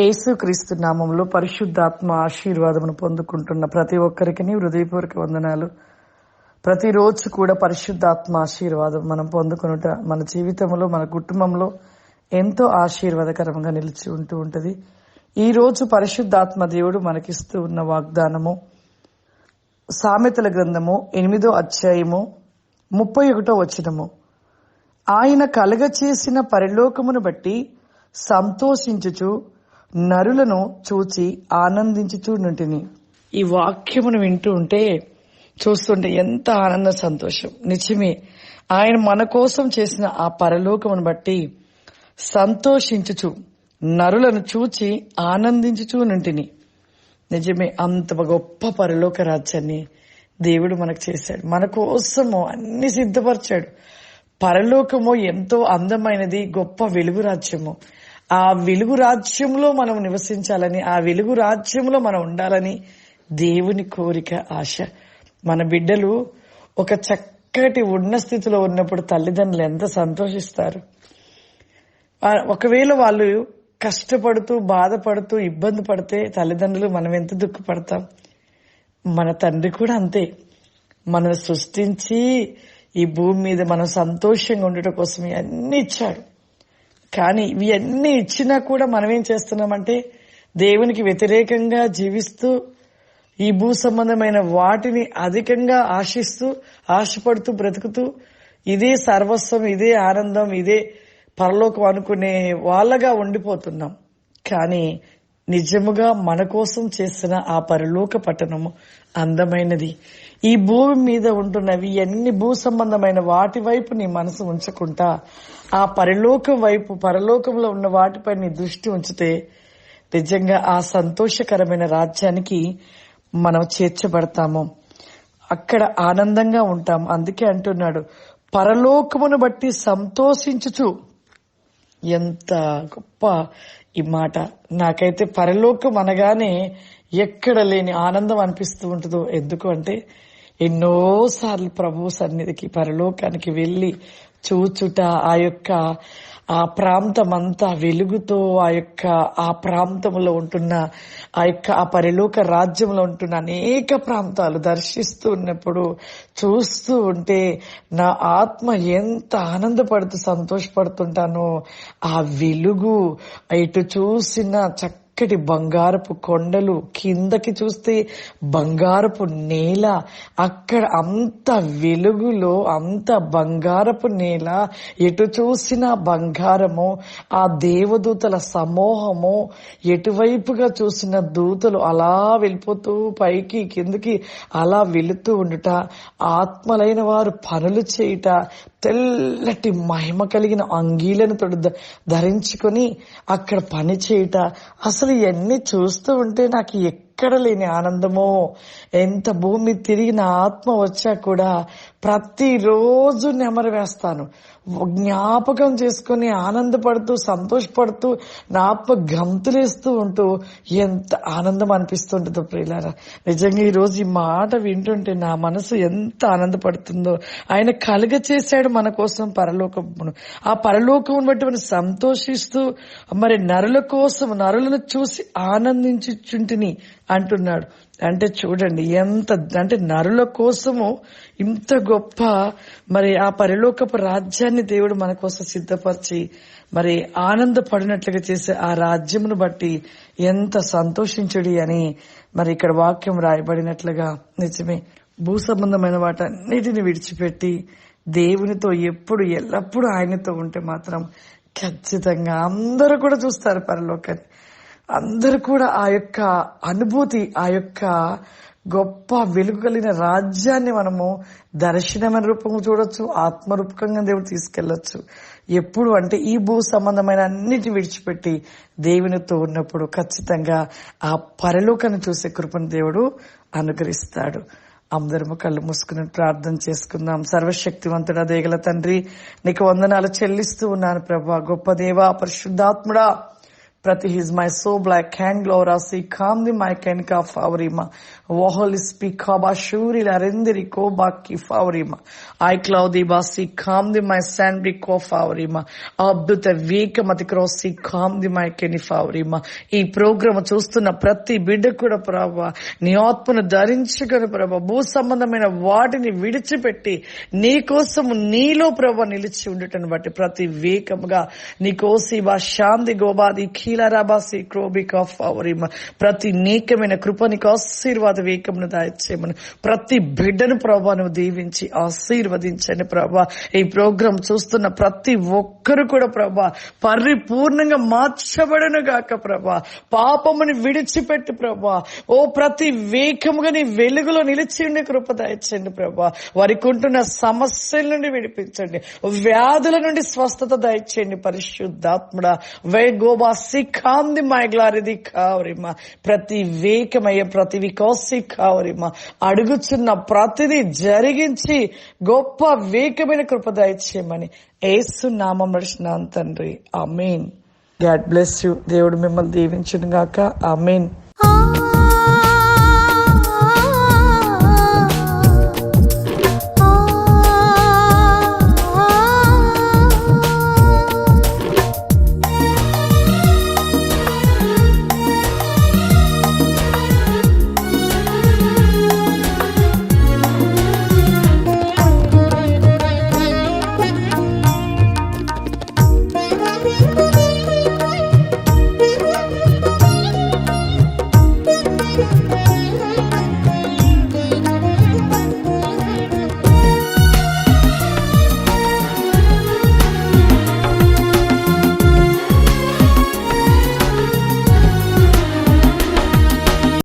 యేసుక్రీస్తు నామంలో పరిశుద్ధాత్మ ఆశీర్వాదమును పొందుకుంటున్న ప్రతి ఒక్కరికి హృదయపూర్వక వందనాలు. ప్రతిరోజు కూడా పరిశుద్ధాత్మ ఆశీర్వాదం మనం పొందుకునుట మన జీవితంలో మన కుటుంబంలో ఎంతో ఆశీర్వాదకరంగా నిలిచి ఉంటూ ఉంటుంది. ఈ రోజు పరిశుద్ధాత్మ దేవుడు మనకిస్తూ ఉన్న వాగ్దానము సామెతల గ్రంథము ఎనిమిదో అధ్యాయము ముప్పై ఒకటో వచనము. ఆయన కలగ చేసిన పరిలోకమును బట్టి సంతోషించుచు నరులను చూచి ఆనందించి నుంటిని ఈ వాక్యమును వింటూ ఉంటే చూస్తుంటే ఎంత ఆనంద సంతోషం. నిజమే ఆయన మన కోసం చేసిన ఆ పరలోకమును బట్టి సంతోషించుచు నరులను చూచి ఆనందించుచూనుంటిని నిజమే అంత గొప్ప పరలోక రాజ్యాన్ని దేవుడు మనకు చేశాడు. మన కోసము అన్ని సిద్ధపరిచాడు. పరలోకము ఎంతో అందమైనది గొప్ప వెలుగు రాజ్యము. ఆ వెలుగు రాజ్యంలో మనం నివసించాలని ఆ వెలుగు రాజ్యంలో మనం ఉండాలని దేవుని కోరిక ఆశ. మన బిడ్డలు ఒక చక్కటి ఉన్న స్థితిలో ఉన్నప్పుడు తల్లిదండ్రులు ఎంత సంతోషిస్తారు. ఒకవేళ వాళ్ళు కష్టపడుతూ బాధపడుతూ ఇబ్బంది పడితే తల్లిదండ్రులు మనం ఎంత దుఃఖపడతాం? మన తండ్రి కూడా అంతే. మనల్ని సృష్టించి ఈ భూమి మీద మనం సంతోషంగా ఉండటం కోసం అన్ని ఇచ్చాడు. కానీ ఇవన్నీ ఇచ్చినా కూడా మనం ఏం చేస్తున్నామంటే దేవునికి వ్యతిరేకంగా జీవిస్తూ ఈ భూ సంబంధమైన వాటిని అధికంగా ఆశిస్తూ ఆశపడుతూ బ్రతుకుతూ ఇదే సర్వస్వం ఇదే ఆనందం ఇదే పరలోకం అనుకునే వాళ్ళగా ఉండిపోతున్నాం. కానీ నిజముగా మన కోసం చేసిన ఆ పరలోక పట్టణము అందమైనది. ఈ భూమి మీద ఉంటున్నవి అన్ని భూ సంబంధమైన వాటి వైపు నీ మనసు ఉంచకుండా ఆ పరలోకం వైపు పరలోకంలో ఉన్న వాటిపై నీ దృష్టి ఉంచితే నిజంగా ఆ సంతోషకరమైన రాజ్యానికి మనం చేర్చబడతాము. అక్కడ ఆనందంగా ఉంటాం. అందుకే అంటున్నాడు పరలోకమును బట్టి సంతోషించుచు. ఎంత గొప్ప ఈ మాట. నాకైతే పరలోకం అనగానే ఎక్కడ లేని ఆనందం అనిపిస్తూ ఉంటుందో. ఎందుకు అంటే ఎన్నోసార్లు ప్రభు సన్నిధికి పరలోకానికి వెళ్ళి చూచుట ఆ యొక్క ఆ ప్రాంతం అంతా వెలుగుతో ఆ యొక్క ఆ ప్రాంతంలో ఉంటున్న ఆ యొక్క ఆ పరిలోక రాజ్యంలో ఉంటున్న అనేక ప్రాంతాలు దర్శిస్తూ ఉన్నప్పుడు చూస్తూ ఉంటే నా ఆత్మ ఎంత ఆనందపడుతూ సంతోషపడుతుంటానో ఆ వెలుగు ఇటు చూసిన చక్క చక్కటి బంగారపు కొండలు కిందకి చూస్తే బంగారపు నేల అక్కడ అంత వెలుగులో అంత బంగారపు నేల ఎటు చూసిన బంగారము ఆ దేవదూతల సమూహము ఎటువైపుగా చూసిన దూతలు అలా వెళ్ళిపోతూ పైకి కిందకి అలా వెళుతూ ఉండుట ఆత్మలైన వారు పనులు చేయుట తెల్లటి మహిమ కలిగిన అంగీలను తొడు ధరించుకొని అక్కడ పని చేయుట అసలు ఇవన్నీ చూస్తూ ఉంటే నాకు ఎక్కడ లేని ఆనందమో? ఎంత భూమి తిరిగి నా ఆత్మ వచ్చా కూడా ప్రతిరోజు నెమరు వేస్తాను. జ్ఞాపకం చేసుకొని ఆనందపడుతూ సంతోషపడుతూ నా ఆత్మ గంతులేస్తూ ఉంటూ ఎంత ఆనందం అనిపిస్తుంటుందో ప్రియులారా. నిజంగా ఈరోజు ఈ మాట వింటుంటే నా మనసు ఎంత ఆనందపడుతుందో. ఆయన కలుగ చేశాడు మన కోసం పరలోకమును. ఆ పరలోకమును బట్టి మనం సంతోషిస్తూ మరి నరుల కోసం నరులను చూసి ఆనందించుచుంటిని అంటున్నాడు. అంటే చూడండి ఎంత అంటే నరుల కోసము ఇంత గొప్ప మరి ఆ పరిలోకపు రాజ్యాన్ని దేవుడు మన కోసం సిద్ధపరిచి మరి ఆనందపడినట్లుగా చేసే ఆ రాజ్యమును బట్టి ఎంత సంతోషించుడి అని మరి ఇక్కడ వాక్యం రాయబడినట్లుగా నిజమే. భూ సంబంధమైన వాటన్నిటిని విడిచిపెట్టి దేవునితో ఎప్పుడు ఎల్లప్పుడూ ఆయనతో ఉంటే మాత్రం ఖచ్చితంగా అందరూ కూడా చూస్తారు పరలోకాన్ని. అందరూ కూడా ఆ యొక్క అనుభూతి ఆ యొక్క గొప్ప వెలుగు కలిగిన రాజ్యాన్ని మనము దర్శనమైన రూపంలో చూడొచ్చు ఆత్మరూపకంగా దేవుడు తీసుకెళ్ళొచ్చు ఎప్పుడు అంటే ఈ భూ సంబంధమైన అన్నిటి విడిచిపెట్టి దేవునితో ఉన్నప్పుడు ఖచ్చితంగా ఆ పరలోకాన్ని చూసే కృపను దేవుడు అనుగ్రహిస్తాడు. అందరము కళ్ళు మూసుకుని ప్రార్థన చేసుకుందాం. సర్వశక్తివంతుడా దేగల తండ్రి నీకు వందనాలు చెల్లిస్తూ ఉన్నాను ప్రభా. గొప్ప దేవా పరిశుద్ధాత్ముడా. ప్రతి హిజ్ మై సో బ్లాక్ హ్యాండ్ గ్లోరాసి కామ్ ది మై కెన్కా ఫావరిమా ఓహోలి స్పీక్ హబా షూరి లరెందిరి కోబా కి ఫావరిమా ఐ క్లౌ ది బాసి కామ్ ది మై శాండ్ బి కో ఫావరిమా అద్భుత వేకమతి క్రోసి కామ్ ది మై కెని ఫావరిమా ఈ ప్రోగ్రామ్ చూస్తున్న ప్రతి బిడ్డ కూడా ప్రభా నీ ఆత్మను ధరించుకొని ప్రభా భూ సంబంధమైన వాటిని విడిచిపెట్టి నీ కోసము నీలో ప్రభా నిలిచి ఉండటం బట్టి ప్రతి వేకముగా నీ కోసి బా శాంతి గోబాది కీలారాబాసి క్రోబిక్ ఆఫ్ అవరిమ ప్రతి నీకమైన కృపనికి ఆశీర్వాద వేకమును దాయిచ్చేయమని. ప్రతి బిడ్డను ప్రభా నువ్వు దీవించి ఆశీర్వదించండి ప్రభా. ఈ ప్రోగ్రాం చూస్తున్న ప్రతి ఒక్కరు కూడా ప్రభా పరిపూర్ణంగా మార్చబడను గాక ప్రభా. పాపముని విడిచిపెట్టి ప్రభా. ఓ ప్రతి వేకముగా నీ వెలుగులో నిలిచిండి కృప దయచండి ప్రభా. వారికి ఉంటున్న సమస్యల నుండి విడిపించండి. వ్యాధుల నుండి స్వస్థత దయచేయండి పరిశుద్ధాత్ముడా. వే గోబా సిఖాంది మై గ్లారిది కావరిమా ప్రతి వేకమయ్య ప్రతి వికోసి కావరిమా అడుగుచున్న ప్రతిదీ జరిగించి గొప్ప వేకమైన కృప దయచేయమని ఏసు నామం నడిచిన తండ్రి అమీన్ గాడ్ బ్లెస్ యూ దేవుడు మిమ్మల్ని దీవించును గాక ఆమెన్